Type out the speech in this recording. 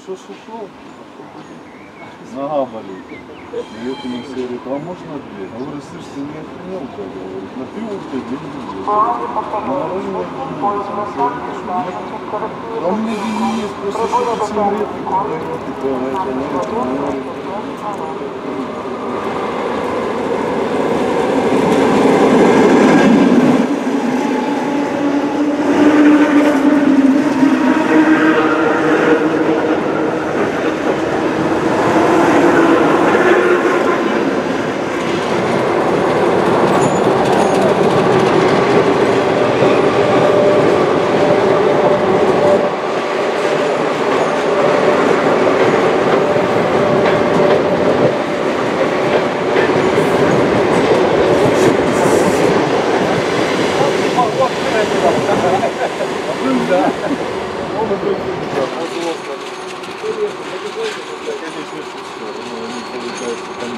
Что ж ушел? Нога болит. Идет мне все говорит, а можно дверь? Говорю, слышь, ты не охренел, говорит, на ты уж ты дверь не делаешь. А у меня деньги есть, просто что-то сигареты, когда я это, наверное, это. Конечно, все. Ну, они, получается, там,